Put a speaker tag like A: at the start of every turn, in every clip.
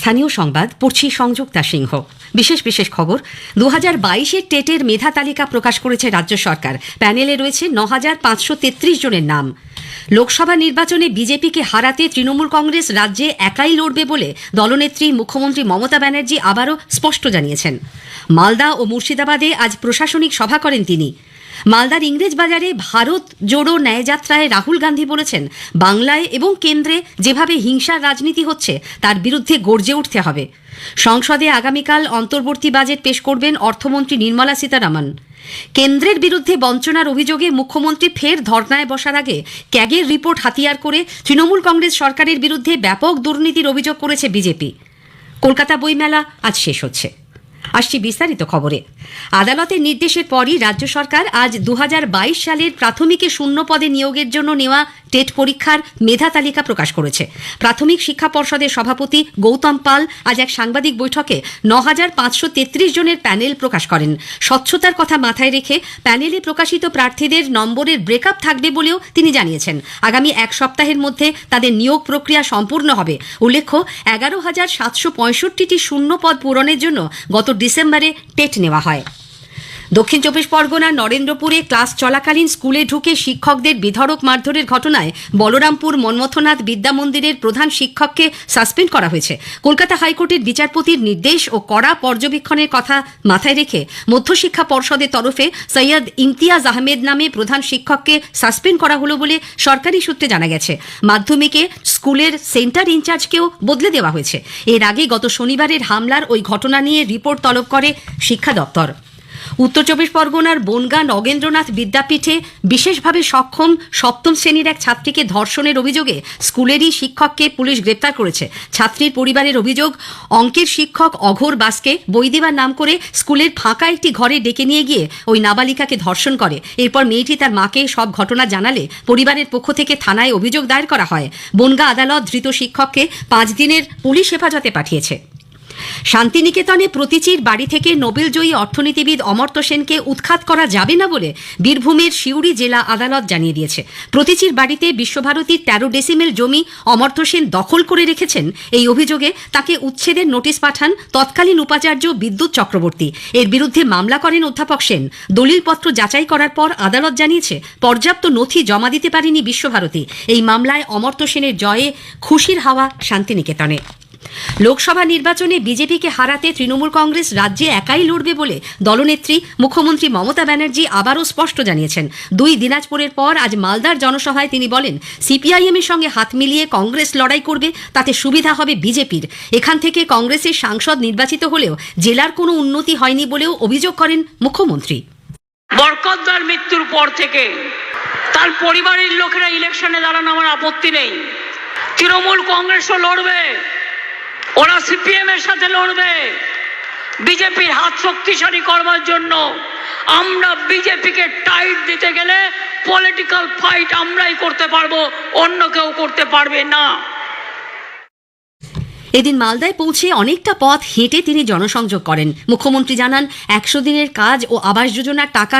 A: স্থানীয় সংবাদ, পড়ছি সংযুক্তা সিংহ। বিশেষ বিশেষ খবর দু হাজার বাইশের টেটের মেধা তালিকা প্রকাশ করেছে রাজ্য সরকার। প্যানেলে রয়েছে ন হাজার পাঁচশো তেত্রিশ জনের নাম। লোকসভা নির্বাচনে বিজেপিকে হারাতে তৃণমূল কংগ্রেস রাজ্যে একাই লড়বে বলে দলনেত্রী মুখ্যমন্ত্রী মমতা ব্যানার্জি আবারও স্পষ্ট জানিয়েছেন। মালদা ও মুর্শিদাবাদে আজ প্রশাসনিক সভা করেন তিনি। মালদার ইংরেজ বাজারে ভারত জোড়ো ন্যায়যাত্রায় রাহুল গান্ধী বলেছেন, বাংলায় এবং কেন্দ্রে যেভাবে হিংসার রাজনীতি হচ্ছে, তার বিরুদ্ধে গর্জে উঠতে হবে। সংসদে আগামীকাল অন্তর্বর্তী বাজেট পেশ করবেন অর্থমন্ত্রী নির্মলা সীতারামন। কেন্দ্রের বিরুদ্ধে বঞ্চনার অভিযোগে মুখ্যমন্ত্রী ফের ধর্নায় বসার আগে ক্যাগের রিপোর্ট হাতিয়ার করে তৃণমূল কংগ্রেস সরকারের বিরুদ্ধে ব্যাপক দুর্নীতির অভিযোগ করেছে বিজেপি। কলকাতা বইমেলা আজ শেষ হচ্ছে। আসছি বিস্তারিত খবরে। আদালতের নির্দেশের পরই রাজ্য সরকার আজ দু হাজার বাইশ সালের প্রাথমিকে শূন্য পদে নিয়োগের জন্য নেওয়া টেট পরীক্ষার মেধা তালিকা প্রকাশ করেছে। প্রাথমিক শিক্ষা পর্ষদের সভাপতি গৌতম পাল আজ এক সাংবাদিক বৈঠকে ন জনের প্যানেল প্রকাশ করেন। স্বচ্ছতার কথা মাথায় রেখে প্যানেলে প্রকাশিত প্রার্থীদের নম্বরের ব্রেকআপ থাকবে বলেও তিনি জানিয়েছেন। আগামী এক সপ্তাহের মধ্যে তাদের নিয়োগ প্রক্রিয়া সম্পূর্ণ হবে। উল্লেখ্য, এগারো হাজার সাতশো পঁয়ষট্টিটি শূন্য পদ পূরণের জন্য গত ডিসেম্বরে টেট নেওয়া হয়। দক্ষিণ চব্বিশ পরগনার নরেন্দ্রপুরে ক্লাস চলাকালীন স্কুলে ঢুকে শিক্ষকদের বিধরক মারধরের ঘটনায় বলরামপুর মন্মথনাথ বিদ্যা মন্দিরের প্রধান শিক্ষককে সাসপেন্ড করা হয়েছে। কলকাতা হাইকোর্টের বিচারপতির নির্দেশ ও কড়া পর্যবেক্ষণের কথা মাথায় রেখে মধ্যশিক্ষা পর্ষদের তরফে সৈয়দ ইমতিয়াজ আহমেদ নামে প্রধান শিক্ষককে সাসপেন্ড করা হলো বলে সরকারি সূত্রে জানা গেছে। মাধ্যমিকে স্কুলের সেন্টার ইনচার্জকেও বদলে দেওয়া হয়েছে। এর আগে গত শনিবারের হামলার ওই ঘটনা নিয়ে রিপোর্ট তলব করে শিক্ষা দপ্তর। উত্তর চব্বিশ পরগনার বনগাঁ নগেন্দ্রনাথ বিদ্যাপীঠে বিশেষভাবে সক্ষম সপ্তম শ্রেণির এক ছাত্রীকে ধর্ষণের অভিযোগে স্কুলেরই শিক্ষককে পুলিশ গ্রেপ্তার করেছে। ছাত্রীর পরিবারের অভিযোগ, অঙ্কের শিক্ষক অঘোর বাসকে বই দেবার নাম করে স্কুলের ফাঁকা একটি ঘরে ডেকে নিয়ে গিয়ে ওই নাবালিকাকে ধর্ষণ করে। এরপর মেয়েটি তার মাকে সব ঘটনা জানালে পরিবারের পক্ষ থেকে থানায় অভিযোগ দায়ের করা হয়। বনগাঁ আদালত ধৃত শিক্ষককে পাঁচ দিনের পুলিশ হেফাজতে পাঠিয়েছে। শান্তিনিকেতনে প্রতিচির বাড়ি থেকে নোবেলজয়ী অর্থনীতিবিদ অমর্ত্য সেনকে উৎখাত করা যাবে না বলে বীরভূমের সিউড়ি জেলা আদালত জানিয়ে দিয়েছে। প্রতিচির বাড়িতে বিশ্বভারতীর তেরো ডেসিমেল জমি অমর্ত্য সেন দখল করে রেখেছেন। এই অভিযোগে তাকে উচ্ছেদের নোটিশ পাঠান তৎকালীন উপাচার্য বিদ্যুৎ চক্রবর্তী। এর বিরুদ্ধে মামলা করেন অধ্যাপক সেন। দলিলপত্র যাচাই করার পর আদালত জানিয়েছে, পর্যাপ্ত নথি জমা দিতে পারেনি বিশ্বভারতী। এই মামলায় অমর্ত্য সেনের জয়ে খুশির হাওয়া শান্তিনিকেতনে। লোকসভা নির্বাচনে বিজেপিকে হারাতে তৃণমূল কংগ্রেস রাজ্যে একাই লড়বে বলে দলনেত্রী মুখ্যমন্ত্রী মমতা ব্যানার্জি আবারও স্পষ্ট জানিয়েছেন। দুই দিনাজপুরের পর আজ মালদার জনসভায় তিনি বলেন, সিপিআইএম এর সঙ্গে হাত মিলিয়ে কংগ্রেস লড়াই করবে, তাতে সুবিধা হবে বিজেপির। এখান থেকে কংগ্রেসের সাংসদ নির্বাচিত হলেও জেলার কোনো উন্নতি হয়নি বলেও অভিযোগ করেন মুখ্যমন্ত্রী।
B: বরকতদার মৃত্যুর পর থেকে তার পরিবারের লোকেরা ইলেকশনে দাঁড়ানো আমার আপত্তি নেই। তৃণমূল কংগ্রেসও লড়বে। ওরা সিপিএম এর সাথে লড়বে। বিজেপির হাত শক্তিশালী করবার জন্য আমরা বিজেপিকে টাইট দিতে গেলে পলিটিক্যাল ফাইট আমরাই করতে পারব, অন্য কেউ করতে পারবে না।
A: এদিন মালদায় পৌঁছে অনেকটা পথ হেঁটে তিনি জনসংযোগ করেন। মুখ্যমন্ত্রী জানান, একশো দিনের কাজ ও আবাস যোজনার টাকা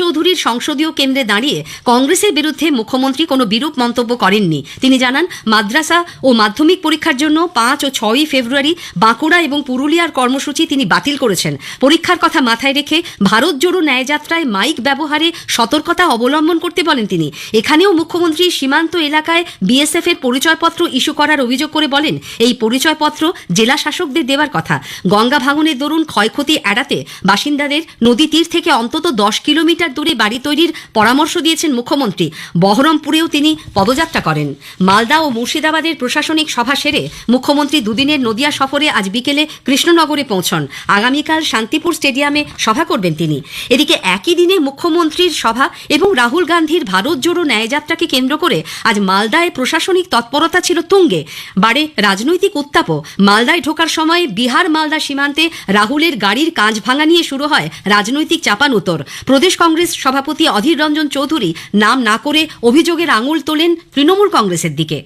A: চৌধুরীর সংসদীয় কেন্দ্রে দাঁড়িয়ে কংগ্রেসের বিরুদ্ধে মুখ্যমন্ত্রী কোনো বিরূপ মন্তব্য করেননি। তিনি জানান, মাদ্রাসা ও মাধ্যমিক পরীক্ষার জন্য পাঁচ ও ছয়ই ফেব্রুয়ারি বাঁকুড়া এবং পুরুলিয়ার কর্মসূচি তিনি বাতিল করেছেন। পরীক্ষার কথা মাথায় রেখে ভারত জোড়ো ন্যায়যাত্রায় মাইক ব্যবহারে সতর্কতা অবলম্বন করতে বলেন তিনি। এখানেও মুখ্যমন্ত্রী সীমান্ত এলাকায় বিএসএফ এর পরিচয়পত্র ইস্যু করার অভিযোগ করে বলেন, এই পরিচয়পত্র জেলা শাসকদের দেওয়ার কথা। গঙ্গা ভাঙনের দরুন ক্ষয়ক্ষতি এড়াতে বাসিন্দাদের নদী তীর থেকে অন্তত দশ কিলোমিটার দূরে বাড়ি তৈরির পরামর্শ দিয়েছেন মুখ্যমন্ত্রী। বহরমপুরেও তিনি পদযাত্রা করেন। মালদা ও মুর্শিদাবাদের প্রশাসনিক সভা সেরে মুখ্যমন্ত্রী দুদিনের নদিয়া সফরে আজ বিকেলে কৃষ্ণনগরে পৌঁছন। আগামীকাল শান্তিপুর স্টেডিয়ামে সভা করবেন তিনি। এদিকে একই দিনে মুখ্যমন্ত্রীর সভা এবং রাহুল গান্ধীর ভারত জোড়ো ন্যায়যাত্রাকে কেন্দ্র করে আজ মালদায় প্রশাসনিক তৎপরতা ছিল তুঙ্গে। বাড়ে রাজনৈতিক উত্তাপও। মালদায় ঢোকার সময় বিহার মালদা সীমান্তে রাহুলের গাড়ির কাঁচ ভাঙা নিয়ে শুরু হয় রাজনৈতিক চাপান উত্তর। প্রদেশ কংগ্রেস সভাপতি অধীর রঞ্জন চৌধুরী নাম না করে অভিযোগের আঙুল তোলেন তৃণমূল কংগ্রেসের দিকে।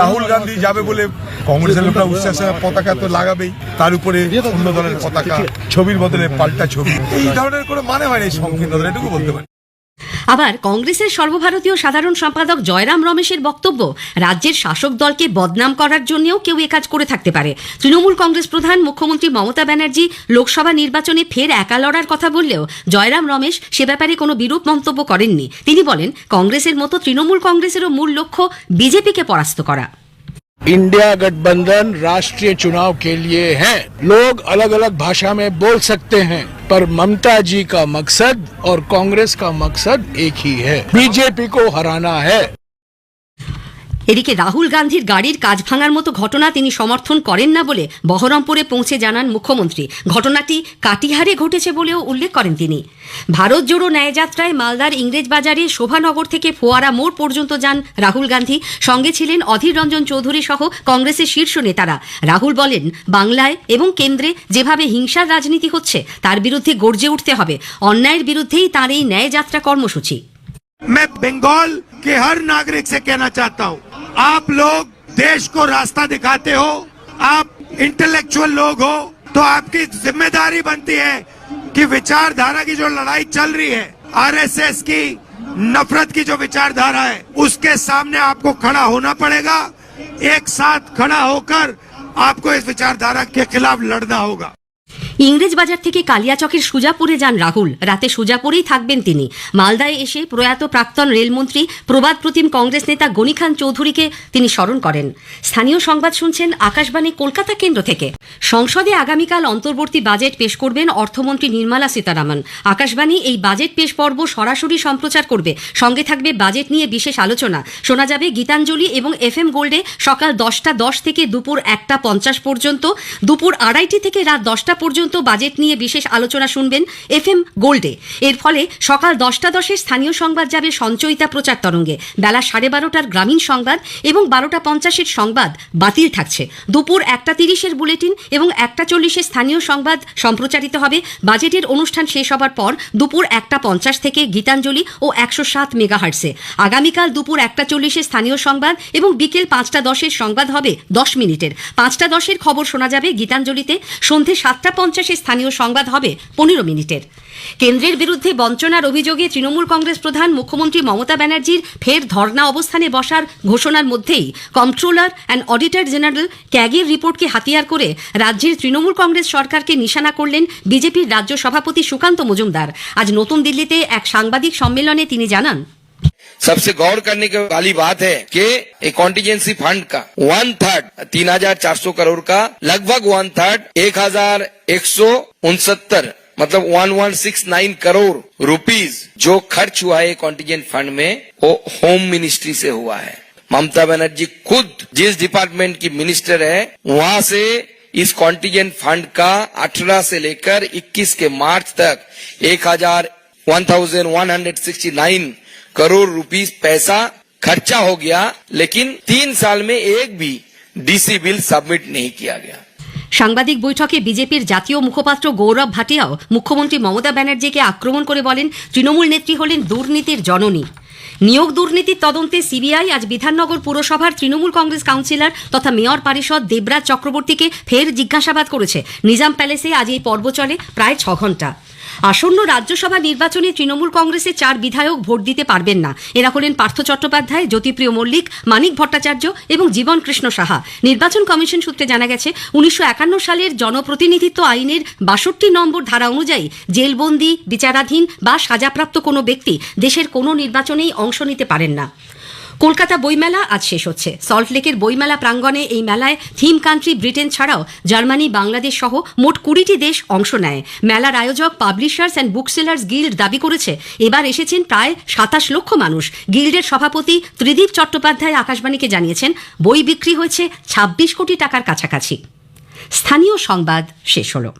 C: রাহুল গান্ধী যাবে বলে কংগ্রেসের লোকরা উচ্ছ্বাসে পতাকা তো লাগাবেই। তার উপরে অন্য দলের পতাকা, ছবির বদলে পাল্টা ছবি। এই ধরনের কোনো মানে হয় না এই সংকীর্ণ এটুকু বলতে পারি।
A: আবার কংগ্রেসের সর্বভারতীয় সাধারণ সম্পাদক জয়রাম রমেশের বক্তব্য রাজ্যের শাসক দলকে বদনাম করার জন্যও কেউ একাজ করে থাকতে পারে তৃণমূল কংগ্রেস প্রধান মুখ্যমন্ত্রী মমতা ব্যানার্জি লোকসভা নির্বাচনে ফের একা লড়ার কথা বললেও জয়রাম রমেশ সে ব্যাপারে কোনো বিরূপ মন্তব্য করেননি তিনি বলেন কংগ্রেসের মতো তৃণমূল কংগ্রেসেরও মূল লক্ষ্য বিজেপিকে পরাস্ত করা
D: इंडिया गठबंधन राष्ट्रीय चुनाव के लिए है लोग अलग अलग भाषा में बोल सकते हैं पर ममता जी का मकसद और कांग्रेस का मकसद एक ही है। बीजेपी को हराना है।
A: এদিকে রাহুল গান্ধীর গাড়ির কাজ ভাঙার মতো ঘটনা তিনি সমর্থন করেন না বলে বহরমপুরে পৌঁছে জানান মুখ্যমন্ত্রী ঘটনাটি কাটিহারে ঘটেছে বলেও উল্লেখ করেন তিনি ভারত জোড়ো ন্যায়যাত্রায় মালদার ইংরেজ বাজারে শোভানগর থেকে ফোয়ারা মোড় পর্যন্ত যান রাহুল গান্ধী সঙ্গে ছিলেন অধীর রঞ্জন চৌধুরী সহ কংগ্রেসের শীর্ষ নেতারা রাহুল বলেন বাংলায় এবং কেন্দ্রে যেভাবে হিংসার রাজনীতি হচ্ছে তার বিরুদ্ধে গর্জে উঠতে হবে অন্যায়ের বিরুদ্ধেই তার এই ন্যায়যাত্রা কর্মসূচি
E: मैं बंगाल के हर नागरिक से कहना चाहता हूँ आप लोग देश को रास्ता दिखाते हो, आप इंटेलेक्चुअल लोग हो तो आपकी ज़िम्मेदारी बनती है कि विचारधारा की जो लड़ाई चल रही है आरएसएस की, नफरत की जो विचारधारा है, उसके सामने आपको खड़ा होना पड़ेगा। एक साथ खड़ा होकर आपको इस विचारधारा के खिलाफ लड़ना होगा।
A: ইংরেজ বাজার থেকে কালিয়াচকের সুজাপুরে যান রাহুল। রাতে সুজাপুরেই থাকবেন তিনি। মালদায় এসে প্রয়াত প্রাক্তন রেলমন্ত্রী প্রবাদ প্রতিম কংগ্রেস নেতা গনি খান চৌধুরীকে তিনি স্মরণ করেন। স্থানীয় সংবাদ শুনছেন আকাশবাণী কলকাতা কেন্দ্র থেকে। সংসদে আগামীকাল অন্তর্বর্তী বাজেট পেশ করবেন অর্থমন্ত্রী নির্মলা সীতারামন। আকাশবাণী এই বাজেট পেশ পর্ব সরাসরি সম্প্রচার করবে। সঙ্গে থাকবে বাজেট নিয়ে বিশেষ আলোচনা। শোনা যাবে গীতাঞ্জলি এবং এফ এম গোল্ডে সকাল দশটা দশ থেকে দুপুর একটা পঞ্চাশ পর্যন্ত, দুপুর আড়াইটি থেকে রাত দশটা পর্যন্ত বাজেট নিয়ে বিশেষ আলোচনা শুনবেন এফ এম গোল্ডে। এর ফলে সকাল দশটা দশের স্থানীয় সংবাদ যাবে সঞ্চয়িতা প্রচার তরঙ্গে। বেলা সাড়ে বারোটার গ্রামীণ সংবাদ এবং বারোটা পঞ্চাশের সংবাদ বাতিল থাকছে। দুপুর একটা তিরিশের বুলেটিন এবং একটা চল্লিশের স্থানীয় সংবাদ সম্প্রচারিত হবে। বাজেটের অনুষ্ঠান শেষ হবার পর দুপুর একটা পঞ্চাশ থেকে গীতাঞ্জলি ও একশো সাত মেগাহার্টসে আগামীকাল দুপুর একটা চল্লিশের স্থানীয় সংবাদ এবং বিকেল পাঁচটা দশের সংবাদ হবে দশ মিনিটের। পাঁচটা দশের খবর শোনা যাবে গীতাঞ্জলিতে। সন্ধে সাতটা পঞ্চাশের স্থানীয় সংবাদ হবে পনেরো মিনিটের। কেন্দ্রের বিরুদ্ধে বঞ্চনার অভিযোগে তৃণমূল কংগ্রেস প্রধান মুখ্যমন্ত্রী মমতা ব্যানার্জির ফের ধর্না অবস্থানে বসার ঘোষণার মধ্যেই কন্ট্রোলার অ্যান্ড অডিটর জেনারেল ক্যাগের রিপোর্টকে হাতিয়ার করে রাজ্যের তৃণমূল কংগ্রেস সরকারকে নিশানা করলেন বিজেপির রাজ্য সভাপতি সুকান্ত মজুমদার। আজ নতুন দিল্লিতে এক সাংবাদিক সম্মেলনে তিনি জানান
F: सबसे गौर करने के वाली बात है कि एक कॉन्टीजेंसी फंड का वन थर्ड तीन हज़ार चार सौ करोड़ का, लगभग वन थर्ड एक हज़ार एक सौ उनसत्तर मतलब one one six nine crore rupees जो खर्च हुआ है कॉन्टीजेंट फंड में, वो होम मिनिस्ट्री से हुआ है। ममता बनर्जी खुद जिस डिपार्टमेंट की मिनिस्टर है, वहाँ से इस कॉन्टीजेंट फंड का 18 से लेकर 21 के मार्च तक एक हज़ार one thousand one hundred sixty nine crore rupees पैसा खर्चा हो गया लेकिन तीन साल में एक भी डीसी बिल सबमिट नहीं किया गया
A: সাংবাদিক বৈঠকে বিজেপির জাতীয় মুখপাত্র গৌরব ভাটিয়াও মুখ্যমন্ত্রী মমতা ব্যানার্জিকে আক্রমণ করে বলেন তৃণমূল নেত্রী হলেন দুর্নীতির জননী নিয়োগ দুর্নীতির তদন্তে সিবিআই আজ বিধাননগর পুরসভার তৃণমূল কংগ্রেস কাউন্সিলর তথা মেয়র পারিষদ দেবরাজ চক্রবর্তীকে ফের জিজ্ঞাসাবাদ করেছে নিজাম প্যালেসে আজ এই পর্ব চলে প্রায় ছ ঘন্টা আসন্ন রাজ্যসভা নির্বাচনে তৃণমূল কংগ্রেসের চার বিধায়ক ভোট দিতে পারবেন না। এরা হলেন পার্থ চট্টোপাধ্যায়, জ্যোতিপ্রিয় মল্লিক, মানিক ভট্টাচার্য এবং জীবন কৃষ্ণ সাহা। নির্বাচন কমিশন সূত্রে জানা গেছে, উনিশশো একান্ন সালের জনপ্রতিনিধিত্ব আইনের বাষট্টি নম্বর ধারা অনুযায়ী জেলবন্দি, বিচারাধীন বা সাজাপ্রাপ্ত কোনো ব্যক্তি দেশের কোনো নির্বাচনেই অংশ নিতে পারেন না। কলকাতা বইমেলা আজ শেষ হচ্ছে। সল্টলেকের বইমেলা প্রাঙ্গণে এই মেলায় থিম কান্ট্রি ব্রিটেন ছাড়াও জার্মানি, বাংলাদেশ সহ মোট কুড়িটি দেশ অংশ নেয়। মেলার আয়োজক পাবলিশার্স অ্যান্ড বুকসেলার্স গিল্ড দাবি করেছে, এবার এসেছেন প্রায় সাতাশ লক্ষ মানুষ। গিল্ডের সভাপতি ত্রিদীপ চট্টোপাধ্যায় আকাশবাণীকে জানিয়েছেন, বই বিক্রি হয়েছে ছাব্বিশ কোটি টাকার কাছাকাছি। স্থানীয় সংবাদ শেষ হলো।